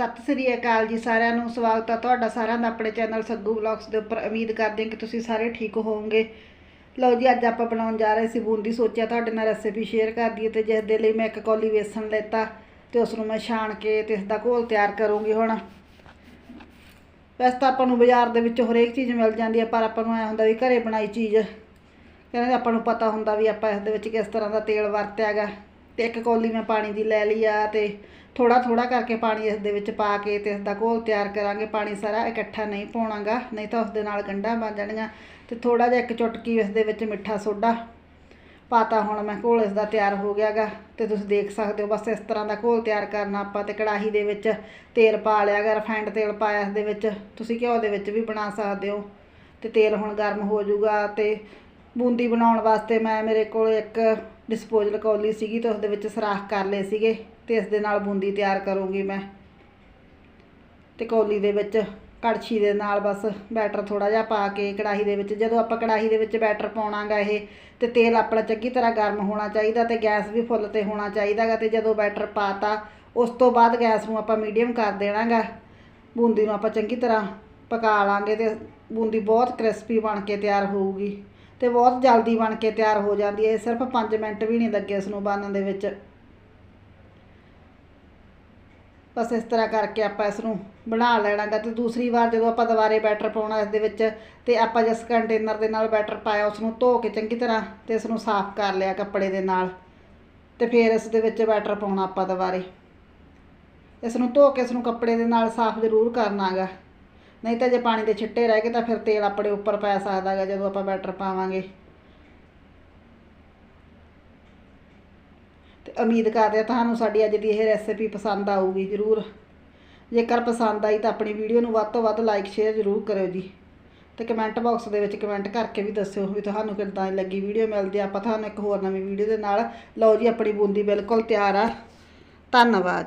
ਸਤਿ ਸ੍ਰੀ ਅਕਾਲ ਜੀ ਸਾਰਿਆਂ ਨੂੰ, ਸਵਾਗਤ ਹੈ ਤੁਹਾਡਾ ਸਾਰਿਆਂ ਦਾ ਆਪਣੇ ਚੈਨਲ ਸੱਗੂ ਵਲੌਗਸ ਦੇ ਉੱਪਰ। ਉਮੀਦ ਕਰਦੇ ਹਾਂ ਕਿ ਤੁਸੀਂ ਸਾਰੇ ਠੀਕ ਹੋਵੋਗੇ। ਲਓ ਜੀ, ਅੱਜ ਆਪਾਂ ਬਣਾਉਣ ਜਾ ਰਹੇ ਸੀ ਬੂੰਦੀ, ਸੋਚਿਆ ਤੁਹਾਡੇ ਨਾਲ ਰੈਸਿਪੀ ਸ਼ੇਅਰ ਕਰ ਦਈਏ ਤੇ ਜਿਸ ਦੇ ਲਈ ਮੈਂ ਇੱਕ ਕੌਲੀ ਵੇਸਣ ਲੈਤਾ ਤੇ ਉਸ ਨੂੰ ਮੈਂ ਛਾਣ ਕੇ ਤੇ ਇਸ ਦਾ ਘੋਲ ਤਿਆਰ ਕਰੂੰਗੀ ਹੁਣ। ਵੈਸੇ ਤਾਂ ਆਪਾਂ ਨੂੰ ਬਾਜ਼ਾਰ ਦੇ ਵਿੱਚ ਹਰੇਕ ਚੀਜ਼ ਮਿਲ ਜਾਂਦੀ ਹੈ ਪਰ ਆਪਾਂ ਨੂੰ ਐ ਹੁੰਦਾ ਵੀ ਘਰੇ ਬਣਾਈ ਚੀਜ਼। ਕਹਿੰਦੇ ਆਪਾਂ ਨੂੰ ਪਤਾ ਹੁੰਦਾ ਵੀ ਆਪਾਂ ਇਸ ਦੇ ਵਿੱਚ ਕਿਸ ਤਰ੍ਹਾਂ ਦਾ ਤੇਲ ਵਰਤਿਆ ਹੈਗਾ। ਤੇ ਇੱਕ ਕੌਲੀ ਮੈਂ ਪਾਣੀ ਦੀ ਲੈ ਲਈ ਆ ਤੇ ਥੋੜਾ ਥੋੜਾ ਕਰਕੇ ਪਾਣੀ ਇਸ ਦੇ ਵਿੱਚ ਪਾ ਕੇ ਤੇ ਇਸ ਦਾ ਘੋਲ ਤਿਆਰ ਕਰਾਂਗੇ। ਪਾਣੀ ਸਾਰਾ ਇਕੱਠਾ ਨਹੀਂ ਪਾਉਣਾਗਾ, ਨਹੀਂ ਤਾਂ ਉਸ ਦੇ ਨਾਲ ਗੰਢਾਂ ਬਣ ਜਾਣਗੀਆਂ ਤੇ ਥੋੜਾ ਜਿਹਾ ਇੱਕ ਚੁਟਕੀ ਇਸ ਦੇ ਵਿੱਚ ਮਿੱਠਾ ਸੋਡਾ ਪਾਤਾ ਹੁਣ ਮੈਂ, ਘੋਲ ਇਸ ਦਾ ਤਿਆਰ ਹੋ ਗਿਆਗਾ ਤੇ ਤੁਸੀਂ ਦੇਖ ਸਕਦੇ ਹੋ ਬਸ ਇਸ ਤਰ੍ਹਾਂ ਦਾ ਘੋਲ ਤਿਆਰ ਕਰਨਾ ਆਪਾਂ ਤੇ ਕੜਾਹੀ ਦੇ ਵਿੱਚ ਤੇਲ ਪਾ ਲਿਆਗਾ ਰਿਫਾਈਂਡ ਤੇਲ ਪਾਇਆ ਇਸ ਦੇ ਵਿੱਚ। ਤੁਸੀਂ ਘਿਓ ਦੇ ਵਿੱਚ ਵੀ ਬਣਾ ਸਕਦੇ ਹੋ ਤੇ ਤੇਲ ਹੁਣ ਗਰਮ ਹੋ ਜਾਊਗਾ ਤੇ ਬੂੰਦੀ ਬਣਾਉਣ ਵਾਸਤੇ ਮੈਂ ਮੇਰੇ ਕੋਲ ਇੱਕ ਡਿਸਪੋਜ਼ਲ ਕੌਲੀ ਸੀਗੀ ਤੇ ਉਸ ਦੇ ਵਿੱਚ ਸਰਾਖ ਕਰ ਲਏ ਸੀਗੇ ਤੇ ਇਸ ਦੇ ਨਾਲ ਬੂੰਦੀ ਤਿਆਰ ਕਰੂੰਗੀ ਮੈਂ। ਤੇ ਕੌਲੀ ਦੇ ਵਿੱਚ ਕੜਛੀ ਦੇ ਨਾਲ ਬਸ ਬੈਟਰ ਥੋੜਾ ਜਿਹਾ ਪਾ ਕੇ ਕੜਾਹੀ ਦੇ ਵਿੱਚ, ਜਦੋਂ ਆਪਾਂ ਕੜਾਹੀ ਦੇ ਵਿੱਚ ਬੈਟਰ ਪਾਉਣਾਗਾ ਇਹ, ਤੇ ਤੇਲ ਆਪਣਾ ਚੰਗੀ ਤਰ੍ਹਾਂ ਗਰਮ ਹੋਣਾ ਚਾਹੀਦਾ ਤੇ ਗੈਸ ਵੀ ਫੁੱਲ ਤੇ ਹੋਣਾ ਚਾਹੀਦਾਗਾ ਤੇ ਜਦੋਂ ਬੈਟਰ ਪਾਤਾ, ਉਸ ਤੋਂ ਬਾਅਦ ਗੈਸ ਨੂੰ ਆਪਾਂ ਮੀਡੀਅਮ ਕਰ ਦੇਣਾਗਾ। ਬੂੰਦੀ ਨੂੰ ਆਪਾਂ ਚੰਗੀ ਤਰ੍ਹਾਂ ਪਕਾ ਲਾਂਗੇ ਤੇ ਬੂੰਦੀ ਬਹੁਤ ਕ੍ਰਿਸਪੀ ਬਣ ਕੇ ਤਿਆਰ ਹੋਊਗੀ। ਤੇ ਬਹੁਤ ਜਲਦੀ ਬਣ ਕੇ ਤਿਆਰ ਹੋ ਜਾਂਦੀ ਹੈ। ਸਿਰਫ 5 ਮਿੰਟ ਵੀ ਨਹੀਂ ਲੱਗੇ ਇਸ ਨੂੰ ਬਣਨ ਦੇ ਵਿੱਚ। ਬਸ ਇਸ ਤਰ੍ਹਾਂ ਕਰਕੇ ਆਪਾਂ ਇਸ ਨੂੰ ਬਣਾ ਲੈਣਾਗਾ ਤੇ ਦੂਸਰੀ ਵਾਰ ਜਦੋਂ ਆਪਾਂ ਦੁਬਾਰੇ ਬੈਟਰ ਪਾਉਣਾ ਇਸ ਦੇ ਵਿੱਚ ਤੇ ਆਪਾਂ ਜਿਸ ਕੰਟੇਨਰ ਦੇ ਨਾਲ ਬੈਟਰ ਪਾਇਆ ਉਸ ਨੂੰ ਧੋ ਕੇ ਚੰਗੀ ਤਰ੍ਹਾਂ ਤੇ ਇਸ ਨੂੰ ਸਾਫ਼ ਕਰ ਲਿਆ ਕੱਪੜੇ ਦੇ ਨਾਲ ਤੇ ਫਿਰ ਇਸ ਦੇ ਵਿੱਚ ਬੈਟਰ ਪਾਉਣਾ ਆਪਾਂ ਦੁਬਾਰੇ। ਇਸ ਨੂੰ ਧੋ ਕੇ ਇਸ ਨੂੰ ਕੱਪੜੇ ਦੇ ਨਾਲ ਸਾਫ਼ ਜ਼ਰੂਰ ਕਰਨਾਗਾ। ਨਹੀਂ ਤਾਂ ਜੇ ਪਾਣੀ ਦੇ ਛਿੱਟੇ ਰਹਿ ਗਏ ਤਾਂ ਫਿਰ ਤੇਲ ਆਪਣੇ ਉੱਪਰ ਪੈ ਸਕਦਾ ਗਾ ਜਦੋਂ ਆਪਾਂ ਬੈਟਰ ਪਾਵਾਂਗੇ। ਤੇ ਉਮੀਦ ਕਰਦੇ ਹਾਂ ਤੁਹਾਨੂੰ ਸਾਡੀ ਅੱਜ ਦੀ ਇਹ ਰੈਸਿਪੀ ਪਸੰਦ ਆਊਗੀ ਜ਼ਰੂਰ। ਜੇਕਰ ਪਸੰਦ ਆਈ ਤਾਂ ਆਪਣੀ ਵੀਡੀਓ ਨੂੰ ਵੱਧ ਤੋਂ ਵੱਧ ਲਾਈਕ ਸ਼ੇਅਰ ਜ਼ਰੂਰ ਕਰਿਓ ਜੀ। ਤੇ ਕਮੈਂਟ ਬਾਕਸ ਦੇ ਵਿੱਚ ਕਮੈਂਟ ਕਰਕੇ ਵੀ ਦੱਸਿਓ ਵੀ ਤੁਹਾਨੂੰ ਕਿੱਦਾਂ ਦੀ ਲੱਗੀ ਵੀਡੀਓ। ਮਿਲਦੀ ਆ ਆਪਾਂ ਤੁਹਾਨੂੰ ਇੱਕ ਹੋਰ ਨਵੀਂ ਵੀਡੀਓ ਦੇ ਨਾਲ। ਲਓ ਜੀ, ਆਪਣੀ ਬੂੰਦੀ ਬਿਲਕੁਲ ਤਿਆਰ ਆ। ਧੰਨਵਾਦ।